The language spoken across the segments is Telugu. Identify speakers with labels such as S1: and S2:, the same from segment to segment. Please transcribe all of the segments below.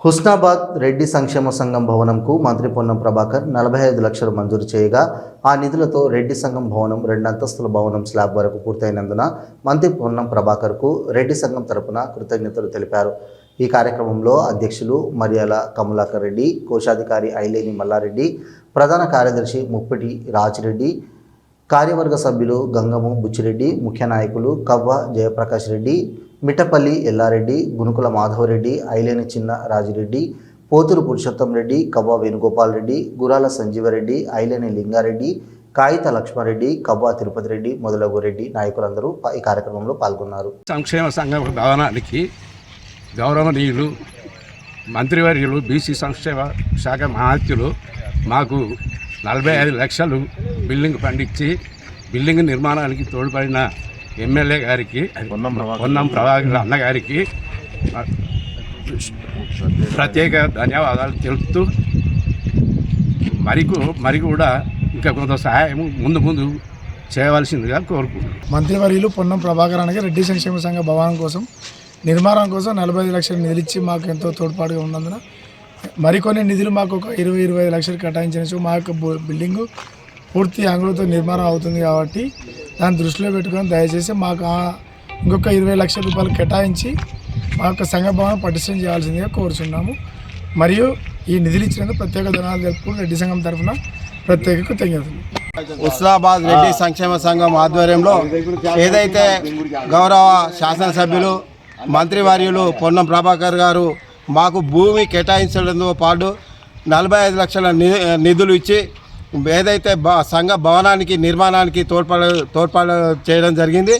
S1: హుస్నాబాద్ రెడ్డి సంక్షేమ సంఘం భవనంకు మంత్రి పొన్నం ప్రభాకర్ నలభై ఐదు లక్షలు మంజూరు చేయగా ఆ నిధులతో రెడ్డి సంఘం భవనం రెండు అంతస్తుల భవనం స్లాబ్ వరకు పూర్తయినందున మంత్రి పొన్నం ప్రభాకర్కు రెడ్డి సంఘం తరపున కృతజ్ఞతలు తెలిపారు. ఈ కార్యక్రమంలో అధ్యక్షులు మరియాల కమలాకర్ రెడ్డి కోశాధికారి ఐలేని మల్లారెడ్డి ప్రధాన కార్యదర్శి ముప్పిటి రాజిరెడ్డి కార్యవర్గ సభ్యులు గంగము బుచ్చిరెడ్డి ముఖ్య నాయకులు కవ్వ జయప్రకాష్ రెడ్డి మిటపల్లి ఎల్లారెడ్డి గునుకుల మాధవరెడ్డి ఐలేని చిన్న రాజిరెడ్డి పోతురు పురుషోత్తం రెడ్డి కవ్వ వేణుగోపాల్ రెడ్డి గురాల సంజీవరెడ్డి ఐలేని లింగారెడ్డి కాగిత లక్ష్మారెడ్డి కవ్వ తిరుపతి రెడ్డి మొదలగు రెడ్డి నాయకులందరూ ఈ కార్యక్రమంలో పాల్గొన్నారు.
S2: సంక్షేమ సంఘం భవనానికి గౌరవనీయులు మంత్రివర్యులు బీసీ సంక్షేమ శాఖ మహాత్యులు మాకు నలభై ఐదు లక్షలు బిల్డింగ్ పండించి బిల్డింగ్ నిర్మాణానికి తోడ్పడిన ఎమ్మెల్యే గారికి పొన్నం ప్రభాకర్ అన్నగారికి ప్రత్యేక ధన్యవాదాలు తెలుపుతూ మరికు మరి కూడా ఇంకా కొంత సహాయం ముందు ముందు చేయవలసిందిగా కోరుకుంటున్నాను.
S3: మంత్రివర్యులు పొన్నం ప్రభాకర్ అనగా రెడ్డి సంక్షేమ సంఘ భవనం కోసం నిర్మాణం కోసం నలభై ఐదు లక్షల నిధులు ఇచ్చి మాకు ఎంతో తోడ్పాటుగా ఉన్నందున మరికొన్ని నిధులు మాకు ఒక ఇరవై ఇరవై ఐదు లక్షలు కేటాయించిన మా యొక్క బిల్డింగు పూర్తి ఆంగ్లతో నిర్మాణం అవుతుంది కాబట్టి దాన్ని దృష్టిలో పెట్టుకొని దయచేసి మాకు ఇంకొక ఇరవై లక్షల రూపాయలు కేటాయించి మా యొక్క సంఘ భవనం పటిష్టం చేయాల్సిందిగా కోరుచున్నాము. మరియు ఈ నిధులు ఇచ్చినందుకు ప్రత్యేక ధనాలు తెలుపుకుని రెడ్డి సంఘం తరఫున ప్రత్యేక కృతజ్ఞతలు
S4: ఉస్లాబాద్ రెడ్డి సంక్షేమ సంఘం ఆధ్వర్యంలో ఏదైతే గౌరవ శాసనసభ్యులు మంత్రివర్యులు పొన్నం ప్రభాకర్ గారు మాకు భూమి కేటాయించడంతో పాటు నలభై ఐదు లక్షల ని- నిధులు ఇచ్చి ఏదైతే సంఘ భవనానికి నిర్మాణానికి తోడ్పడ తోడ్పడ చేయడం జరిగింది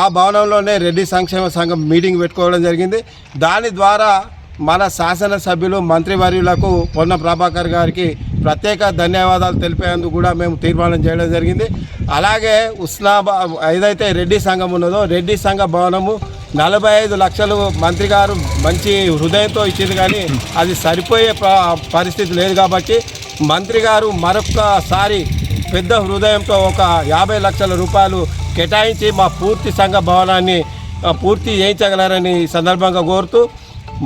S4: ఆ భవనంలోనే రెడ్డి సంక్షేమ సంఘం మీటింగ్ పెట్టుకోవడం జరిగింది. దాని ద్వారా మన శాసనసభ్యులు మంత్రివర్యులకు పొన్న ప్రభాకర్ గారికి ప్రత్యేక ధన్యవాదాలు తెలిపేందుకు కూడా మేము తీర్మానం చేయడం జరిగింది. అలాగే ఉస్నాబా ఏదైతే రెడ్డి సంఘం ఉన్నదో రెడ్డి సంఘ భవనము నలభై ఐదు లక్షలు మంత్రి గారు మంచి హృదయంతో ఇచ్చింది కానీ అది సరిపోయే ప- పరిస్థితి లేదు కాబట్టి మంత్రి గారు మరొకసారి పెద్ద హృదయంతో ఒక యాభై లక్షల రూపాయలు కేటాయించి మా పూర్తి సంఘ భవనాన్ని పూర్తి చేయించగలరని ఈ సందర్భంగా కోరుతూ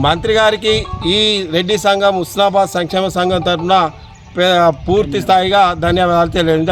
S4: మంత్రి గారికి ఈ రెడ్డి సంఘం ఉస్నాబాద్ సంక్షేమ సంఘం తరఫున పూర్తి స్థాయిగా ధన్యవాదాలు తెలియజేయడం